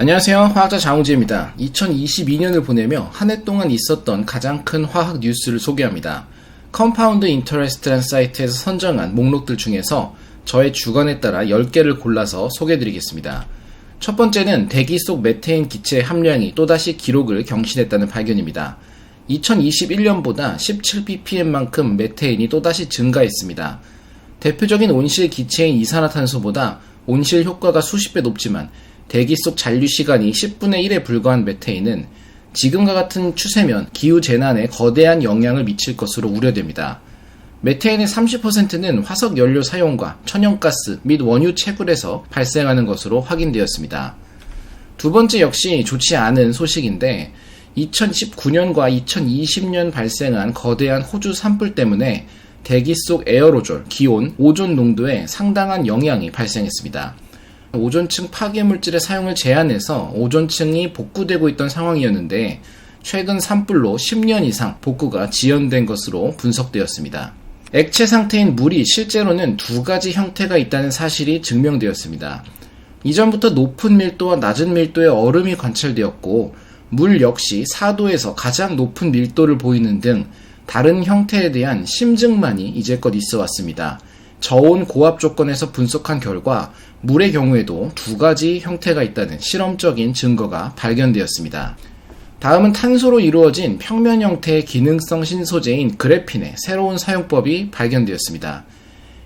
안녕하세요. 화학자 장우재입니다. 2022년을 보내며 한 해 동안 있었던 가장 큰 화학 뉴스를 소개합니다. 컴파운드 인터레스트란 사이트에서 선정한 목록들 중에서 저의 주관에 따라 10개를 골라서 소개해드리겠습니다. 첫 번째는 대기 속 메테인 기체 함량이 또다시 기록을 경신했다는 발견입니다. 2021년보다 17ppm만큼 메테인이 또다시 증가했습니다. 대표적인 온실 기체인 이산화탄소보다 온실 효과가 수십 배 높지만 대기 속 잔류 시간이 10분의 1에 불과한 메테인은 지금과 같은 추세면 기후 재난에 거대한 영향을 미칠 것으로 우려됩니다. 메테인의 30%는 화석 연료 사용과 천연가스 및 원유 채굴에서 발생하는 것으로 확인되었습니다. 두 번째 역시 좋지 않은 소식인데 2019년과 2020년 발생한 거대한 호주 산불 때문에 대기 속 에어로졸, 기온, 오존 농도에 상당한 영향이 발생했습니다. 오존층 파괴 물질의 사용을 제한해서 오존층이 복구되고 있던 상황이었는데 최근 산불로 10년 이상 복구가 지연된 것으로 분석되었습니다. 액체 상태인 물이 실제로는 두 가지 형태가 있다는 사실이 증명되었습니다. 이전부터 높은 밀도와 낮은 밀도의 얼음이 관찰되었고 물 역시 4도에서 가장 높은 밀도를 보이는 등 다른 형태에 대한 심증만이 이제껏 있어 왔습니다. 저온 고압 조건에서 분석한 결과 물의 경우에도 두 가지 형태가 있다는 실험적인 증거가 발견되었습니다. 다음은 탄소로 이루어진 평면 형태의 기능성 신소재인 그래핀의 새로운 사용법이 발견되었습니다.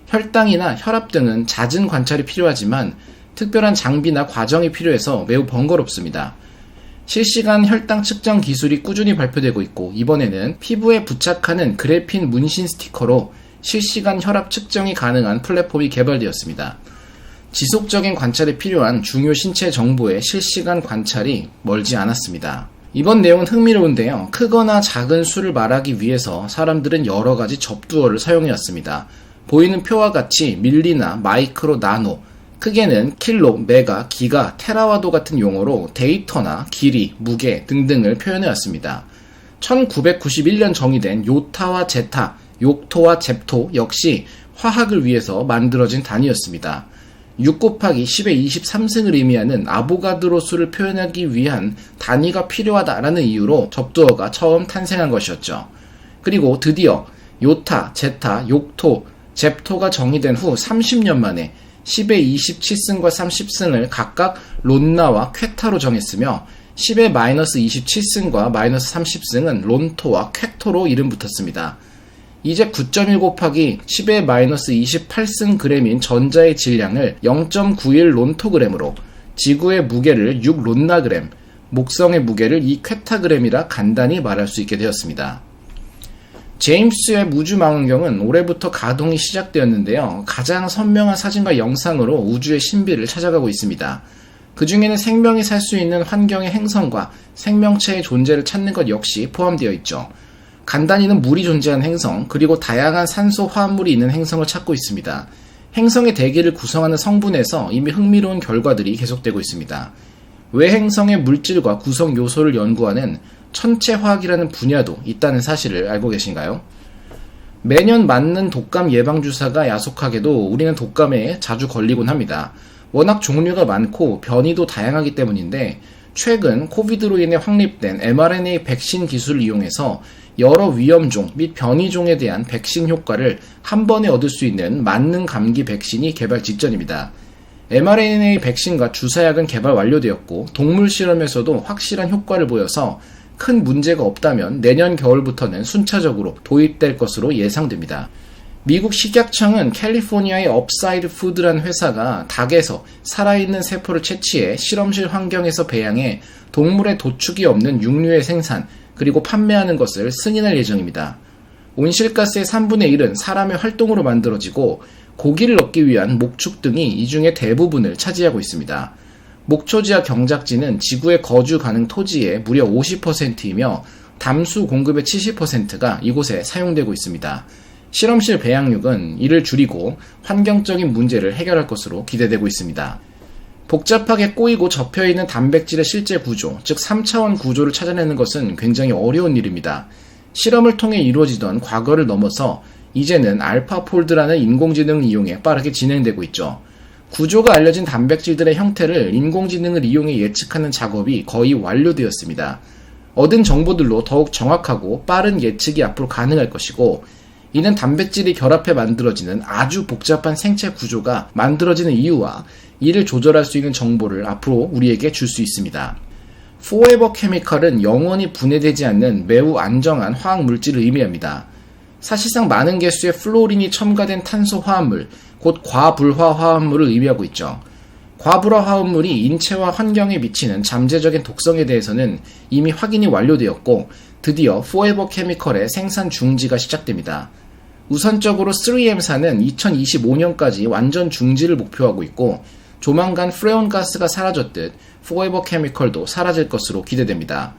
혈당이나 혈압 등은 잦은 관찰이 필요하지만 특별한 장비나 과정이 필요해서 매우 번거롭습니다. 실시간 혈당 측정 기술이 꾸준히 발표되고 있고 이번에는 피부에 부착하는 그래핀 문신 스티커로 실시간 혈압 측정이 가능한 플랫폼이 개발되었습니다. 지속적인 관찰에 필요한 중요 신체 정보의 실시간 관찰이 멀지 않았습니다. 이번 내용은 흥미로운데요. 크거나 작은 수를 말하기 위해서 사람들은 여러 가지 접두어를 사용해왔습니다. 보이는 표와 같이 밀리나 마이크로 나노, 크게는 킬로, 메가, 기가, 테라와도 같은 용어로 데이터나 길이, 무게 등등을 표현해왔습니다. 1991년 정의된 요타와 제타, 욕토와 잽토 역시 화학을 위해서 만들어진 단위였습니다. 6 곱하기 10의 23승을 의미하는 아보가드로 수를 표현하기 위한 단위가 필요하다라는 이유로 접두어가 처음 탄생한 것이었죠. 그리고 드디어 요타, 제타, 욕토, 잽토가 정의된 후 30년 만에 10의 27승과 30승을 각각 론나와 쾌타로 정했으며 10의 마이너스 27승과 마이너스 30승은 론토와 쾌토로 이름 붙었습니다. 이제 9.1 곱하기 10의 마이너스 28승 그램인 전자의 질량을 0.91 론토그램으로 지구의 무게를 6 론나그램, 목성의 무게를 2 퀘타그램이라 간단히 말할 수 있게 되었습니다. 제임스의 우주망원경은 올해부터 가동이 시작되었는데요. 가장 선명한 사진과 영상으로 우주의 신비를 찾아가고 있습니다. 그 중에는 생명이 살 수 있는 환경의 행성과 생명체의 존재를 찾는 것 역시 포함되어 있죠. 간단히는 물이 존재하는 행성, 그리고 다양한 산소 화합물이 있는 행성을 찾고 있습니다. 행성의 대기를 구성하는 성분에서 이미 흥미로운 결과들이 계속되고 있습니다. 외행성의 물질과 구성 요소를 연구하는 천체화학이라는 분야도 있다는 사실을 알고 계신가요? 매년 맞는 독감 예방주사가 야속하게도 우리는 독감에 자주 걸리곤 합니다. 워낙 종류가 많고 변이도 다양하기 때문인데 최근 코비드로 인해 확립된 mRNA 백신 기술을 이용해서 여러 위험종 및 변이종에 대한 백신 효과를 한 번에 얻을 수 있는 맞는 감기 백신이 개발 직전입니다. mRNA 백신과 주사약은 개발 완료되었고 동물 실험에서도 확실한 효과를 보여서 큰 문제가 없다면 내년 겨울부터는 순차적으로 도입될 것으로 예상됩니다. 미국 식약청은 캘리포니아의 업사이드 푸드라는 회사가 닭에서 살아있는 세포를 채취해 실험실 환경에서 배양해 동물의 도축이 없는 육류의 생산, 그리고 판매하는 것을 승인할 예정입니다. 온실가스의 3분의 1은 사람의 활동으로 만들어지고 고기를 얻기 위한 목축 등이 이 중에 대부분을 차지하고 있습니다. 목초지와 경작지는 지구의 거주 가능 토지의 무려 50%이며 담수 공급의 70%가 이곳에 사용되고 있습니다. 실험실 배양육은 이를 줄이고 환경적인 문제를 해결할 것으로 기대되고 있습니다. 복잡하게 꼬이고 접혀있는 단백질의 실제 구조, 즉 3차원 구조를 찾아내는 것은 굉장히 어려운 일입니다. 실험을 통해 이루어지던 과거를 넘어서 이제는 알파폴드라는 인공지능을 이용해 빠르게 진행되고 있죠. 구조가 알려진 단백질들의 형태를 인공지능을 이용해 예측하는 작업이 거의 완료되었습니다. 얻은 정보들로 더욱 정확하고 빠른 예측이 앞으로 가능할 것이고, 이는 단백질이 결합해 만들어지는 아주 복잡한 생체 구조가 만들어지는 이유와 이를 조절할 수 있는 정보를 앞으로 우리에게 줄 수 있습니다. 포에버 케미컬은 영원히 분해되지 않는 매우 안정한 화학 물질을 의미합니다. 사실상 많은 개수의 플로린이 첨가된 탄소 화합물, 곧 과불화 화합물을 의미하고 있죠. 과불화 화합물이 인체와 환경에 미치는 잠재적인 독성에 대해서는 이미 확인이 완료되었고 드디어 포에버 케미컬의 생산 중지가 시작됩니다. 우선적으로 3M사는 2025년까지 완전 중지를 목표하고 있고 조만간 프레온 가스가 사라졌듯 포에버 케미컬도 사라질 것으로 기대됩니다.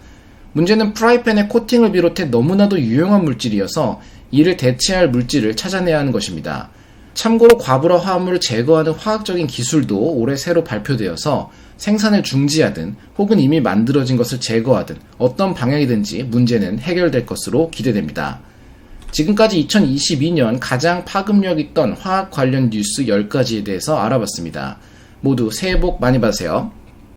문제는 프라이팬의 코팅을 비롯해 너무나도 유용한 물질이어서 이를 대체할 물질을 찾아내야 하는 것입니다. 참고로 과불화 화합물을 제거하는 화학적인 기술도 올해 새로 발표되어서 생산을 중지하든 혹은 이미 만들어진 것을 제거하든 어떤 방향이든지 문제는 해결될 것으로 기대됩니다. 지금까지 2022년 가장 파급력 있던 화학 관련 뉴스 10가지에 대해서 알아봤습니다. 모두 새해 복 많이 받으세요.